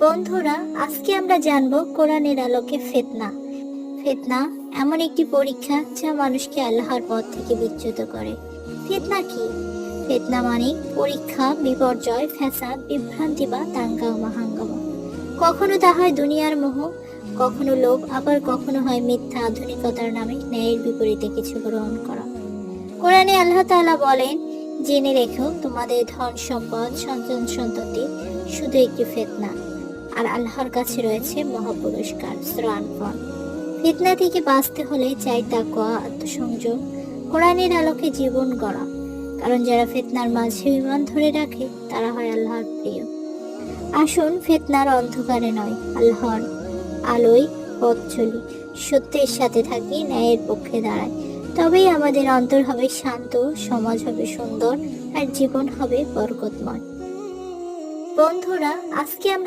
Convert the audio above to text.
বন্ধুরা, আজকে আমরা জানব কোরআনের আলোকে ফেতনা। ফেতনা এমন একটি পরীক্ষা যা মানুষকে আল্লাহর পথ থেকে বিচ্যুত করে। ফেতনা কি? ফেতনা মানে পরীক্ষা, বিপর্যয়, ফ্যাসাদ, বিভ্রান্তি বা দাঙ্গা ও মাহাঙ্গামা। কখনো তা হয় দুনিয়ার মোহ, কখনো লোভ, আবার কখনো হয় মিথ্যা, আধুনিকতার নামে ন্যায়ের বিপরীতে কিছু গ্রহণ করা। কোরআনে আল্লাহ তাআলা বলেন, জেনে রেখো, তোমাদের ধন সম্পদ, সন্তান সন্ততি শুধু একটি ফেতনা। আর আল্লাহর কাছে রয়েছে মহাপুরস্কার ফল। ফিতনা থেকে বাঁচতে হলে চাই তাকওয়া আত্মসংযোগ কোরআনের আলোকে জীবন গড়া। কারণ যারা ফেতনার মাঝে বিমান ধরে রাখে, তারা হয় আল্লাহর প্রিয়। আসুন ফিতনার অন্ধকারে নয়, আল্লাহর আলোয় পথ চলি। সত্যের সাথে থাকি, ন্যায়ের পক্ষে দাঁড়ায় তবেই আমাদের অন্তর হবে শান্ত, সমাজ হবে সুন্দর, আর জীবন হবে বরকতময়। বন্ধুরা, আজকে আমরা